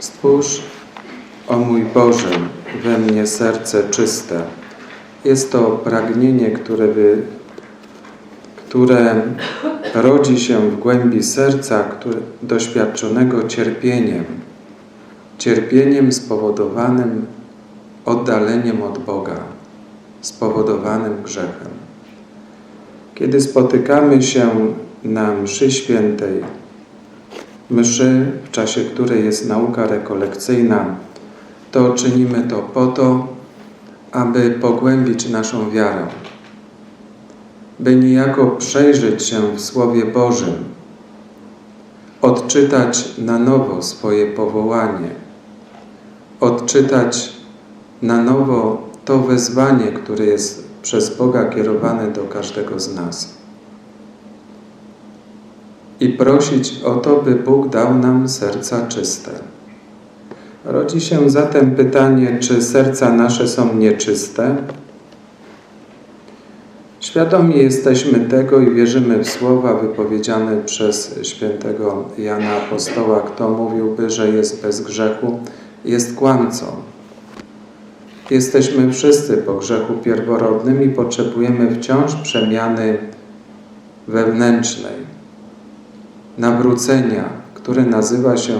Stwórz, o mój Boże, we mnie serce czyste. Jest to pragnienie, które, wy, które rodzi się w głębi serca które, doświadczonego cierpieniem. Cierpieniem spowodowanym oddaleniem od Boga, spowodowanym grzechem. Kiedy spotykamy się na mszy świętej, mszy, w czasie której jest nauka rekolekcyjna, to czynimy to po to, aby pogłębić naszą wiarę, by niejako przejrzeć się w Słowie Bożym, odczytać na nowo swoje powołanie, odczytać na nowo to wezwanie, które jest przez Boga kierowane do każdego z nas. I prosić o to, by Bóg dał nam serca czyste. Rodzi się zatem pytanie, czy serca nasze są nieczyste? Świadomi jesteśmy tego i wierzymy w słowa wypowiedziane przez świętego Jana Apostoła. Kto mówiłby, że jest bez grzechu, jest kłamcą. Jesteśmy wszyscy po grzechu pierworodnym i potrzebujemy wciąż przemiany wewnętrznej, nawrócenia, które nazywa się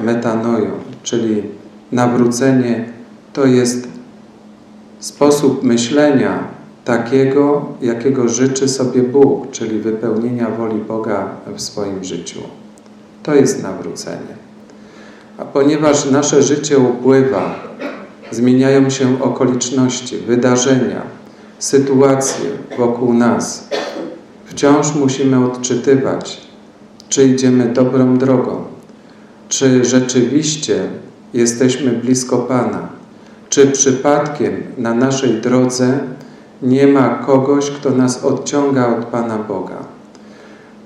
metanoją, czyli nawrócenie to jest sposób myślenia takiego, jakiego życzy sobie Bóg, czyli wypełnienia woli Boga w swoim życiu. To jest nawrócenie. A ponieważ nasze życie upływa, zmieniają się okoliczności, wydarzenia, sytuacje wokół nas, wciąż musimy odczytywać, czy idziemy dobrą drogą, czy rzeczywiście jesteśmy blisko Pana, czy przypadkiem na naszej drodze nie ma kogoś, kto nas odciąga od Pana Boga.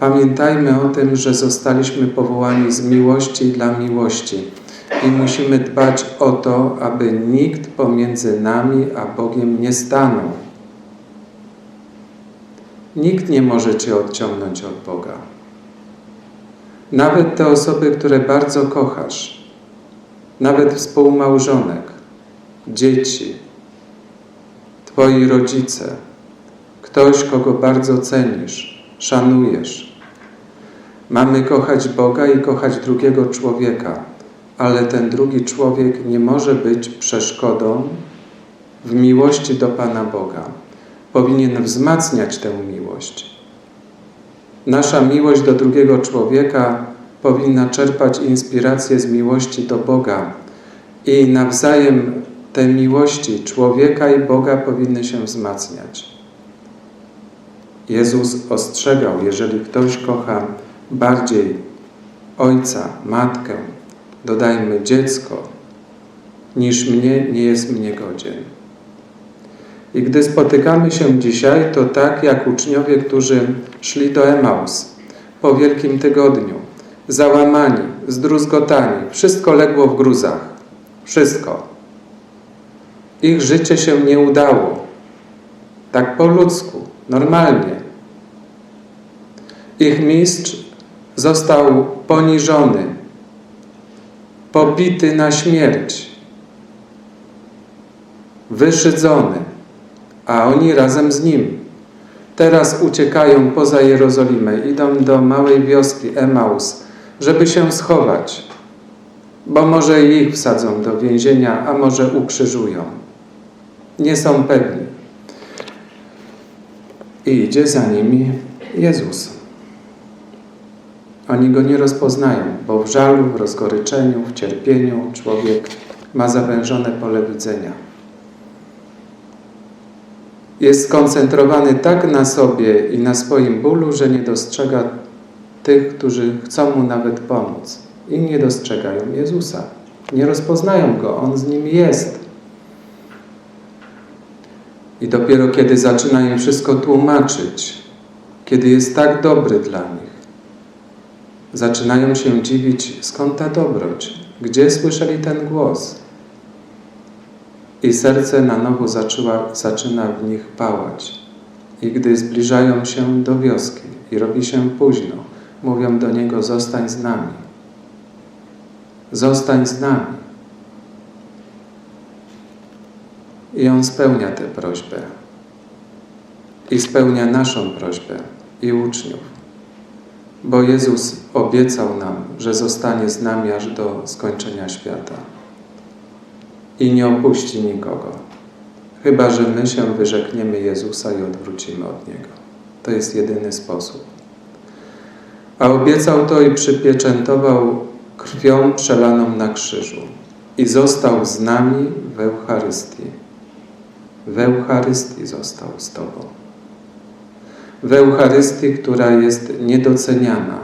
Pamiętajmy o tym, że zostaliśmy powołani z miłości dla miłości i musimy dbać o to, aby nikt pomiędzy nami a Bogiem nie stanął. Nikt nie może Cię odciągnąć od Boga. Nawet te osoby, które bardzo kochasz, nawet współmałżonek, dzieci, Twoi rodzice, ktoś, kogo bardzo cenisz, szanujesz. Mamy kochać Boga i kochać drugiego człowieka, ale ten drugi człowiek nie może być przeszkodą w miłości do Pana Boga. Powinien wzmacniać tę miłość. Nasza miłość do drugiego człowieka powinna czerpać inspirację z miłości do Boga i nawzajem te miłości człowieka i Boga powinny się wzmacniać. Jezus ostrzegał, jeżeli ktoś kocha bardziej ojca, matkę, dodajmy dziecko, niż mnie, nie jest mnie godzien. I gdy spotykamy się dzisiaj, to tak jak uczniowie, którzy szli do Emaus po Wielkim Tygodniu, załamani, zdruzgotani, wszystko legło w gruzach. Wszystko. Ich życie się nie udało. Tak po ludzku, normalnie. Ich mistrz został poniżony, pobity na śmierć, wyszydzony, a oni razem z nim. Teraz uciekają poza Jerozolimę, idą do małej wioski Emaus, żeby się schować, bo może ich wsadzą do więzienia, a może ukrzyżują. Nie są pewni. I idzie za nimi Jezus. Oni go nie rozpoznają, bo w żalu, w rozgoryczeniu, w cierpieniu człowiek ma zawężone pole widzenia. Jest skoncentrowany tak na sobie i na swoim bólu, że nie dostrzega tych, którzy chcą mu nawet pomóc. I nie dostrzegają Jezusa. Nie rozpoznają go, on z nimi jest. I dopiero kiedy zaczyna im wszystko tłumaczyć, kiedy jest tak dobry dla nich, zaczynają się dziwić, skąd ta dobroć, gdzie słyszeli ten głos. I serce na nowo zaczyna w nich pałać. I gdy zbliżają się do wioski i robi się późno, mówią do niego: Zostań z nami. zostań z nami. I On spełnia tę prośbę. I spełnia naszą prośbę i uczniów. Bo Jezus obiecał nam, że zostanie z nami aż do skończenia świata. I nie opuści nikogo. Chyba, że my się wyrzekniemy Jezusa i odwrócimy od Niego. To jest jedyny sposób. A obiecał to i przypieczętował krwią przelaną na krzyżu. I został z nami w Eucharystii. W Eucharystii został z Tobą. W Eucharystii, która jest niedoceniana,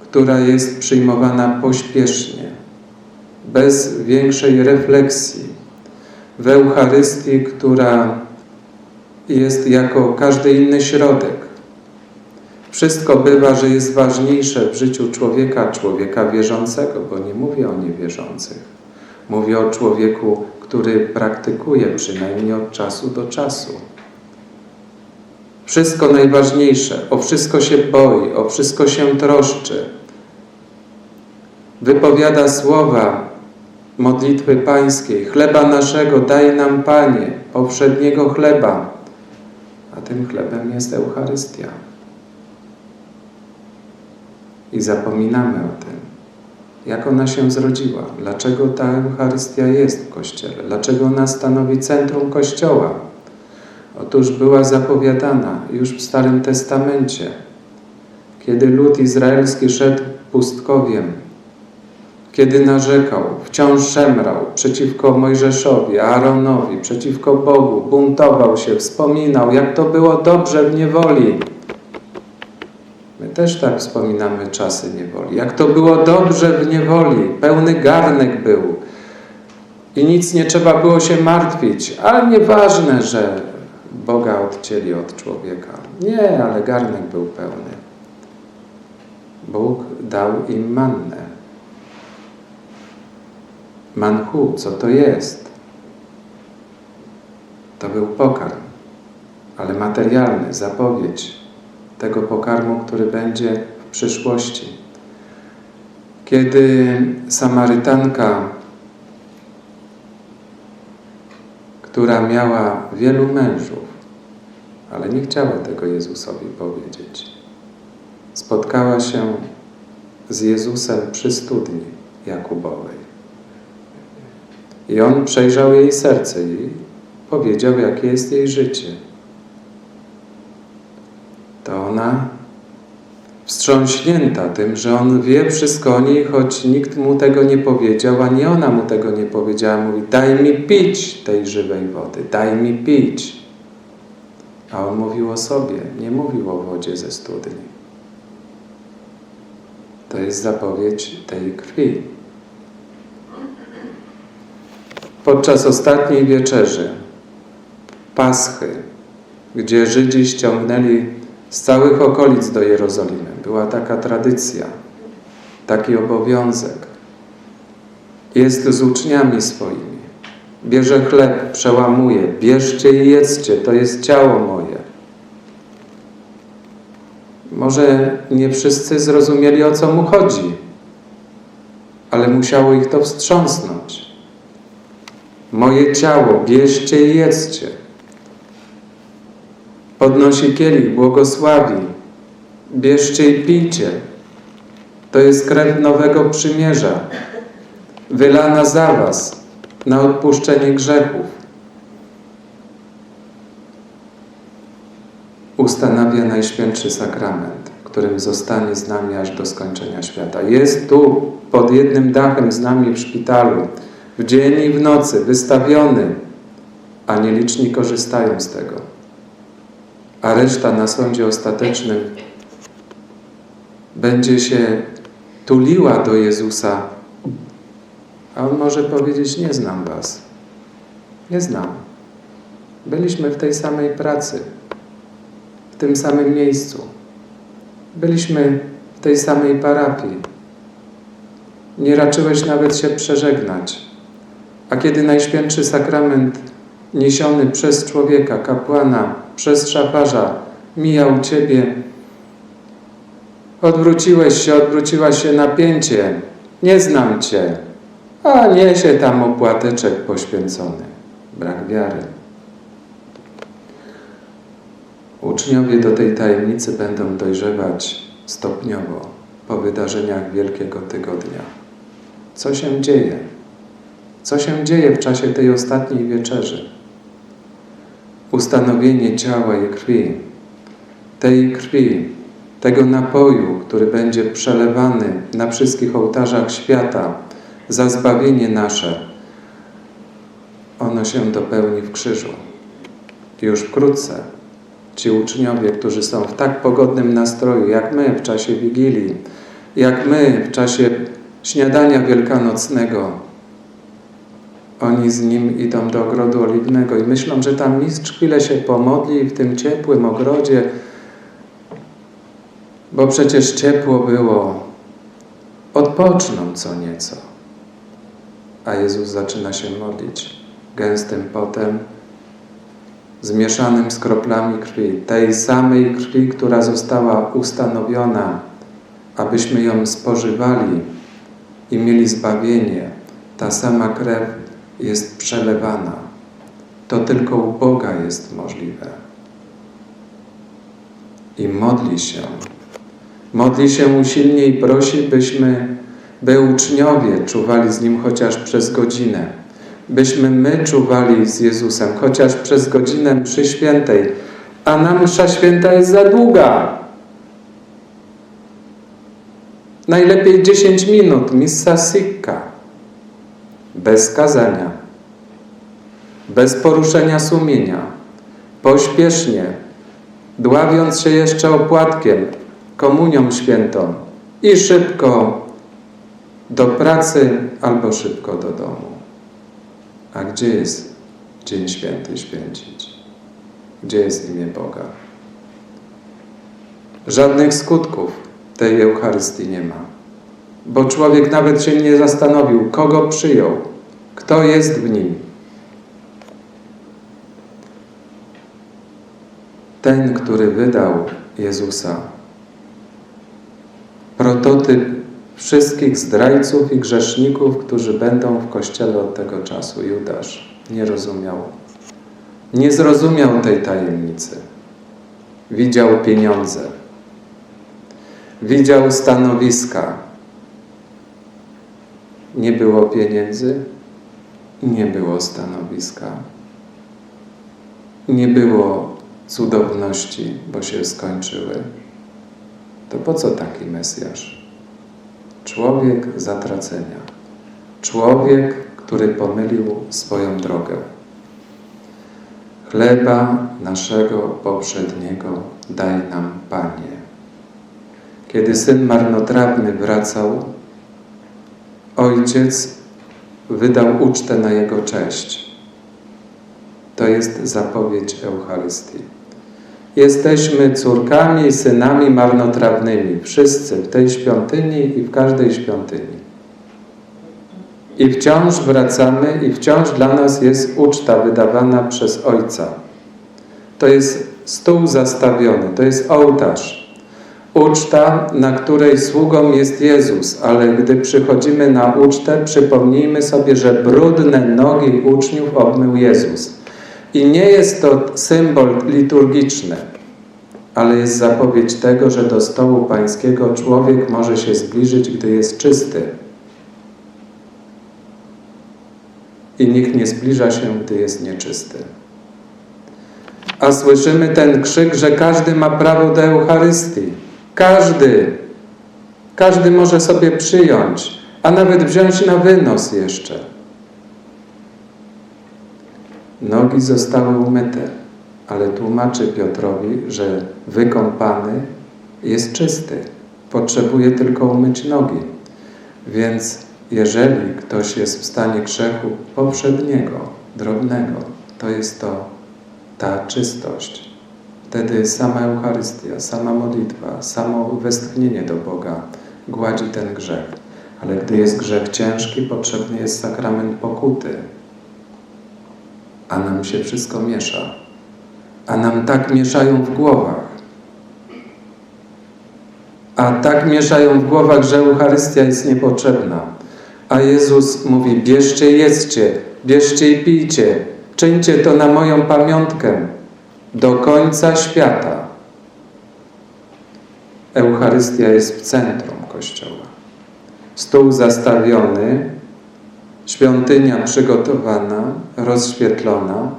która jest przyjmowana pośpiesznie, bez większej refleksji. W Eucharystii, która jest jako każdy inny środek. Wszystko bywa, że jest ważniejsze w życiu człowieka, człowieka wierzącego, bo nie mówię o niewierzących. Mówię o człowieku, który praktykuje przynajmniej od czasu do czasu. Wszystko najważniejsze, o wszystko się boi, o wszystko się troszczy. Wypowiada słowa modlitwy pańskiej. Chleba naszego daj nam, Panie, powszedniego chleba. A tym chlebem jest Eucharystia. I zapominamy o tym, jak ona się zrodziła, dlaczego ta Eucharystia jest w Kościele, dlaczego ona stanowi centrum Kościoła. Otóż była zapowiadana już w Starym Testamencie, kiedy lud izraelski szedł pustkowiem, kiedy narzekał, wciąż szemrał przeciwko Mojżeszowi, Aaronowi, przeciwko Bogu, buntował się, wspominał, jak to było dobrze w niewoli. My też tak wspominamy czasy niewoli. Jak to było dobrze w niewoli, pełny garnek był i nic nie trzeba było się martwić, ale nieważne, że Boga odcięli od człowieka. Nie, ale garnek był pełny. Bóg dał im mannę. Manchu, co to jest? To był pokarm, ale materialny, zapowiedź tego pokarmu, który będzie w przyszłości. Kiedy Samarytanka, która miała wielu mężów, ale nie chciała tego Jezusowi powiedzieć, spotkała się z Jezusem przy studni Jakubowej. I on przejrzał jej serce i powiedział, jakie jest jej życie. To ona, wstrząśnięta tym, że on wie wszystko o niej, choć nikt mu tego nie powiedział, ani ona mu tego nie powiedziała, mówi: Daj mi pić tej żywej wody, daj mi pić. A on mówił o sobie, nie mówił o wodzie ze studni. To jest zapowiedź tej krwi. Podczas ostatniej wieczerzy, Paschy, gdzie Żydzi ściągnęli z całych okolic do Jerozolimy, była taka tradycja, taki obowiązek. Jest z uczniami swoimi. Bierze chleb, przełamuje, bierzcie i jedzcie, to jest ciało moje. Może nie wszyscy zrozumieli, o co mu chodzi, ale musiało ich to wstrząsnąć. Moje ciało, bierzcie i jedzcie. Podnosi kielich, błogosławi. Bierzcie i pijcie. To jest krew nowego przymierza, wylana za was na odpuszczenie grzechów. Ustanawia Najświętszy Sakrament, którym zostanie z nami aż do skończenia świata. Jest tu pod jednym dachem z nami w szpitalu w dzień i w nocy, wystawiony, a nieliczni korzystają z tego. A reszta na sądzie ostatecznym będzie się tuliła do Jezusa, a On może powiedzieć, nie znam Was. Nie znam. Byliśmy w tej samej pracy, w tym samym miejscu. Byliśmy w tej samej parafii. Nie raczyłeś nawet się przeżegnać. A kiedy Najświętszy Sakrament niesiony przez człowieka, kapłana, przez szafarza mijał Ciebie, odwróciłeś się, odwróciła się napięcie Nie znam Cię, a niesie tam opłateczek poświęcony. Brak wiary. Uczniowie do tej tajemnicy będą dojrzewać stopniowo po wydarzeniach Wielkiego Tygodnia. Co się dzieje? Co się dzieje w czasie tej ostatniej wieczerzy? Ustanowienie ciała i krwi, tej krwi, tego napoju, który będzie przelewany na wszystkich ołtarzach świata za zbawienie nasze, ono się dopełni w krzyżu. Już wkrótce ci uczniowie, którzy są w tak pogodnym nastroju, jak my w czasie Wigilii, jak my w czasie śniadania wielkanocnego, oni z nim idą do ogrodu oliwnego i myślą, że tam mistrz chwilę się pomodli w tym ciepłym ogrodzie, bo przecież ciepło było. Odpoczną co nieco. A Jezus zaczyna się modlić gęstym potem, zmieszanym z kroplami krwi, tej samej krwi, która została ustanowiona, abyśmy ją spożywali i mieli zbawienie. Ta sama krew jest przelewana. To tylko u Boga jest możliwe. I modli się. Modli się usilnie i prosi, byśmy, by uczniowie czuwali z Nim chociaż przez godzinę. Byśmy my czuwali z Jezusem chociaż przez godzinę przy świętej, a nam msza święta jest za długa. Najlepiej 10 minut, missa sikka, bez kazania, bez poruszenia sumienia, pośpiesznie, dławiąc się jeszcze opłatkiem, komunią świętą i szybko do pracy albo szybko do domu. A gdzie jest Dzień Święty święcić? Gdzie jest imię Boga? Żadnych skutków tej Eucharystii nie ma, bo człowiek nawet się nie zastanowił, kogo przyjął, kto jest w nim. Ten, który wydał Jezusa, prototyp wszystkich zdrajców i grzeszników, którzy będą w Kościele od tego czasu. Judasz nie rozumiał, nie zrozumiał tej tajemnicy. Widział pieniądze, widział stanowiska. Nie było pieniędzy, nie było stanowiska. Nie było cudowności, bo się skończyły. To po co taki Mesjasz? Człowiek zatracenia. Człowiek, który pomylił swoją drogę. Chleba naszego poprzedniego daj nam, Panie. Kiedy syn marnotrawny wracał, ojciec wydał ucztę na jego cześć. To jest zapowiedź Eucharystii. Jesteśmy córkami i synami marnotrawnymi, wszyscy w tej świątyni i w każdej świątyni. I wciąż wracamy i wciąż dla nas jest uczta wydawana przez Ojca. To jest stół zastawiony, to jest ołtarz. Uczta, na której sługą jest Jezus, ale gdy przychodzimy na ucztę, przypomnijmy sobie, że brudne nogi uczniów obmył Jezus. I nie jest to symbol liturgiczny, ale jest zapowiedź tego, że do stołu pańskiego człowiek może się zbliżyć, gdy jest czysty. I nikt nie zbliża się, gdy jest nieczysty. A słyszymy ten krzyk, że każdy ma prawo do Eucharystii. Każdy. Każdy może sobie przyjąć, a nawet wziąć na wynos jeszcze. Nogi zostały umyte, ale tłumaczy Piotrowi, że wykąpany jest czysty. Potrzebuje tylko umyć nogi. Więc jeżeli ktoś jest w stanie grzechu poprzedniego, drobnego, to jest to ta czystość. Wtedy sama Eucharystia, sama modlitwa, samo westchnienie do Boga gładzi ten grzech. Ale gdy jest grzech ciężki, potrzebny jest sakrament pokuty, a nam się wszystko miesza. A nam tak mieszają w głowach. A tak mieszają w głowach, że Eucharystia jest niepotrzebna. A Jezus mówi, bierzcie, jedzcie, bierzcie i pijcie, czyńcie to na moją pamiątkę do końca świata. Eucharystia jest w centrum Kościoła. Stół zastawiony, świątynia przygotowana, rozświetlona,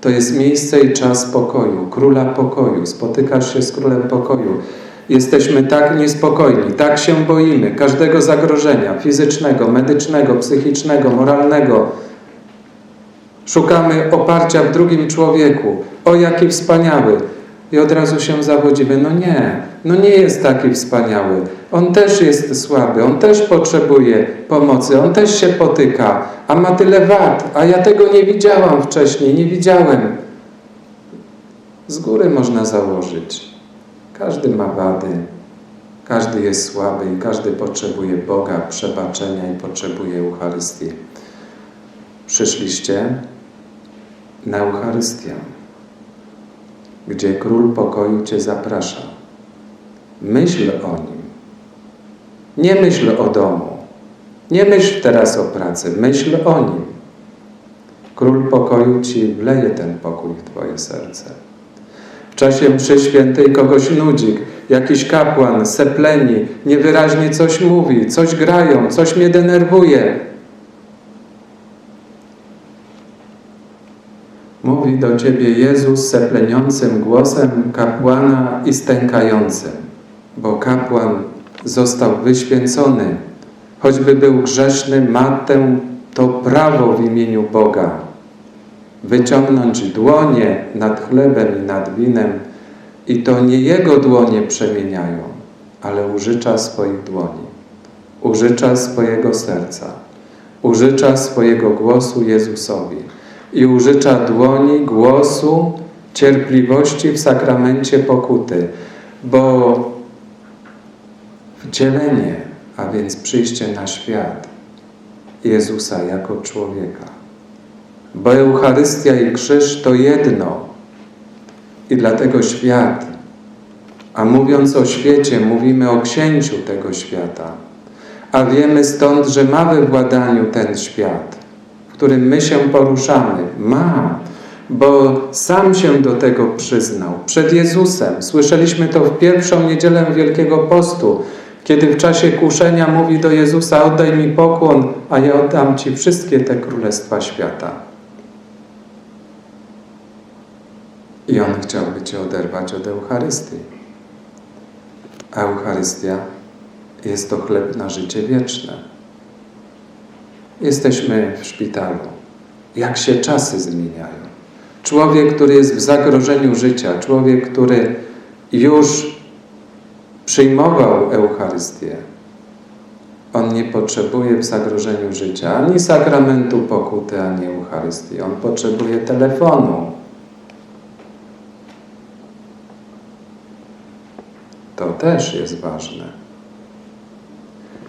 to jest miejsce i czas pokoju, króla pokoju. Spotykasz się z królem pokoju. Jesteśmy tak niespokojni, tak się boimy każdego zagrożenia fizycznego, medycznego, psychicznego, moralnego. Szukamy oparcia w drugim człowieku. O, jaki wspaniały! I od razu się zawodzimy. No nie, no nie jest taki wspaniały. On też jest słaby, on też potrzebuje pomocy, on też się potyka, a ma tyle wad, a ja tego nie widziałam wcześniej, nie widziałem. Z góry można założyć. Każdy ma wady, każdy jest słaby i każdy potrzebuje Boga, przebaczenia i potrzebuje Eucharystii. Przyszliście na Eucharystię gdzie Król Pokoju Cię zaprasza. Myśl o Nim. Nie myśl o domu. Nie myśl teraz o pracy. Myśl o Nim. Król Pokoju Ci wleje ten pokój w Twoje serce. W czasie mszy świętej kogoś nudzi, jakiś kapłan, sepleni, niewyraźnie coś mówi, coś grają, coś mnie denerwuje. Mówi do Ciebie Jezus sepleniącym głosem kapłana i stękającym, bo kapłan został wyświęcony, choćby był grzeszny, ma tę, to prawo w imieniu Boga. Wyciągnąć dłonie nad chlebem i nad winem i to nie Jego dłonie przemieniają, ale użycza swoich dłoni, użycza swojego serca, użycza swojego głosu Jezusowi i użycza dłoni, głosu, cierpliwości w sakramencie pokuty, bo wcielenie, a więc przyjście na świat Jezusa jako człowieka. Bo Eucharystia i krzyż to jedno i dlatego świat, a mówiąc o świecie, mówimy o księciu tego świata, a wiemy stąd, że ma we władaniu ten świat którym my się poruszamy. Ma, bo sam się do tego przyznał przed Jezusem. Słyszeliśmy to w pierwszą niedzielę Wielkiego Postu, kiedy w czasie kuszenia mówi do Jezusa: Oddaj mi pokłon, a ja oddam Ci wszystkie te królestwa świata. I on chciałby Cię oderwać od Eucharystii. A Eucharystia jest to chleb na życie wieczne. Jesteśmy w szpitalu. Jak się czasy zmieniają. Człowiek, który jest w zagrożeniu życia, człowiek, który już przyjmował Eucharystię, on nie potrzebuje w zagrożeniu życia ani sakramentu pokuty, ani Eucharystii. On potrzebuje telefonu. To też jest ważne.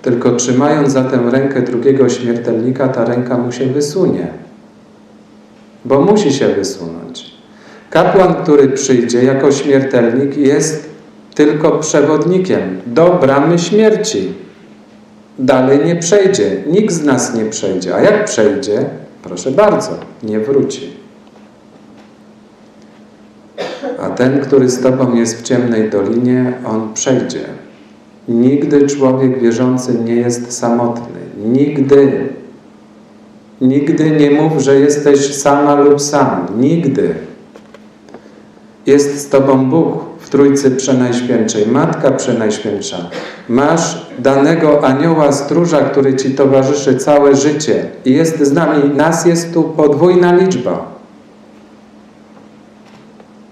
Tylko trzymając za tę rękę drugiego śmiertelnika, ta ręka mu się wysunie. Bo musi się wysunąć. Kapłan, który przyjdzie jako śmiertelnik, jest tylko przewodnikiem do bramy śmierci. Dalej nie przejdzie. Nikt z nas nie przejdzie. A jak przejdzie, proszę bardzo, nie wróci. A ten, który z Tobą jest w ciemnej dolinie, on przejdzie. Nigdy człowiek wierzący nie jest samotny. Nigdy. Nigdy nie mów, że jesteś sama lub sam. Nigdy. Jest z Tobą Bóg w Trójcy Przenajświętszej, Matka Przenajświętsza. Masz danego anioła stróża, który Ci towarzyszy całe życie. I jest z nami, nas jest tu podwójna liczba.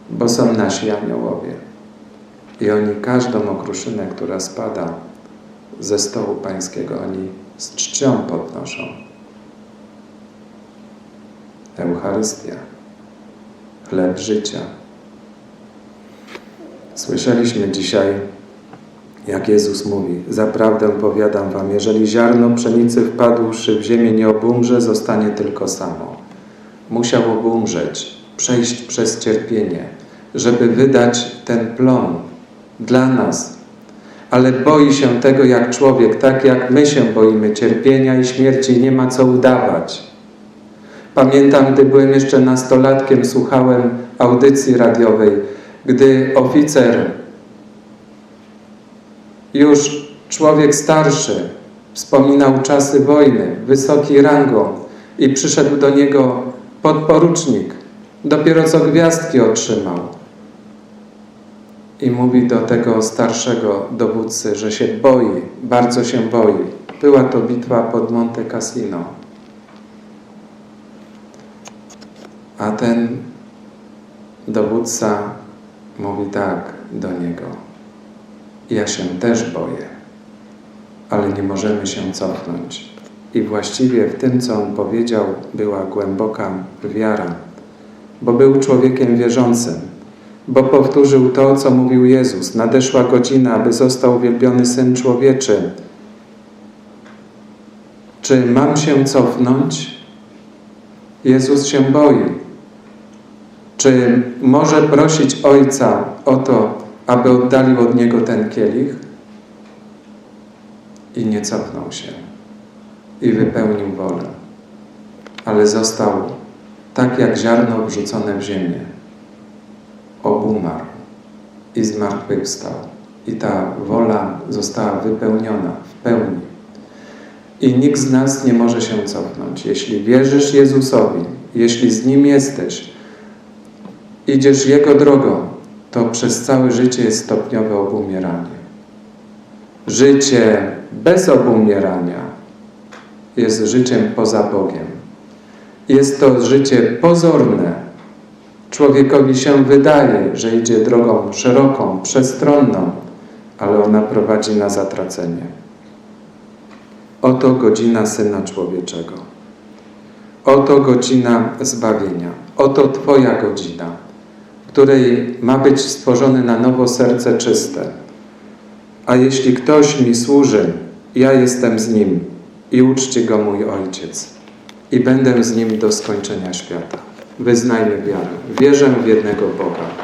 Bo są nasi aniołowie. I oni każdą okruszynę, która spada ze stołu pańskiego, oni z czcią podnoszą. Eucharystia, chleb życia. Słyszeliśmy dzisiaj, jak Jezus mówi, zaprawdę powiadam wam, jeżeli ziarno pszenicy wpadłszy w ziemię nie obumrze, zostanie tylko samo. Musiał obumrzeć, przejść przez cierpienie, żeby wydać ten plon, dla nas. ale boi się tego jak człowiek, tak jak my się boimy cierpienia i śmierci, nie ma co udawać. Pamiętam, gdy byłem jeszcze nastolatkiem, słuchałem audycji radiowej, gdy oficer, już człowiek starszy, wspominał czasy wojny, wysoki rangą i przyszedł do niego podporucznik, dopiero co gwiazdki otrzymał. I mówi do tego starszego dowódcy, że się boi, bardzo się boi. Była to bitwa pod Monte Cassino. A ten dowódca mówi tak do niego. Ja się też boję, ale nie możemy się cofnąć. I właściwie w tym, co on powiedział, była głęboka wiara, bo był człowiekiem wierzącym, bo powtórzył to, co mówił Jezus. Nadeszła godzina, aby został uwielbiony Syn Człowieczy. Czy mam się cofnąć? Jezus się boi. Czy może prosić Ojca o to, aby oddalił od Niego ten kielich? I nie cofnął się. I wypełnił wolę. Ale został tak jak ziarno wrzucone w ziemię. Obumarł i zmartwychwstał. I ta wola została wypełniona w pełni. I nikt z nas nie może się cofnąć. Jeśli wierzysz Jezusowi, jeśli z Nim jesteś, idziesz Jego drogą, to przez całe życie jest stopniowe obumieranie. Życie bez obumierania jest życiem poza Bogiem. Jest to życie pozorne. Człowiekowi się wydaje, że idzie drogą szeroką, przestronną, ale ona prowadzi na zatracenie. Oto godzina Syna Człowieczego. Oto godzina zbawienia. Oto Twoja godzina, w której ma być stworzone na nowo serce czyste. A jeśli ktoś mi służy, ja jestem z nim i uczcie go mój Ojciec. I będę z nim do skończenia świata. Wyznajmy wiarę. Wierzę w jednego Boga,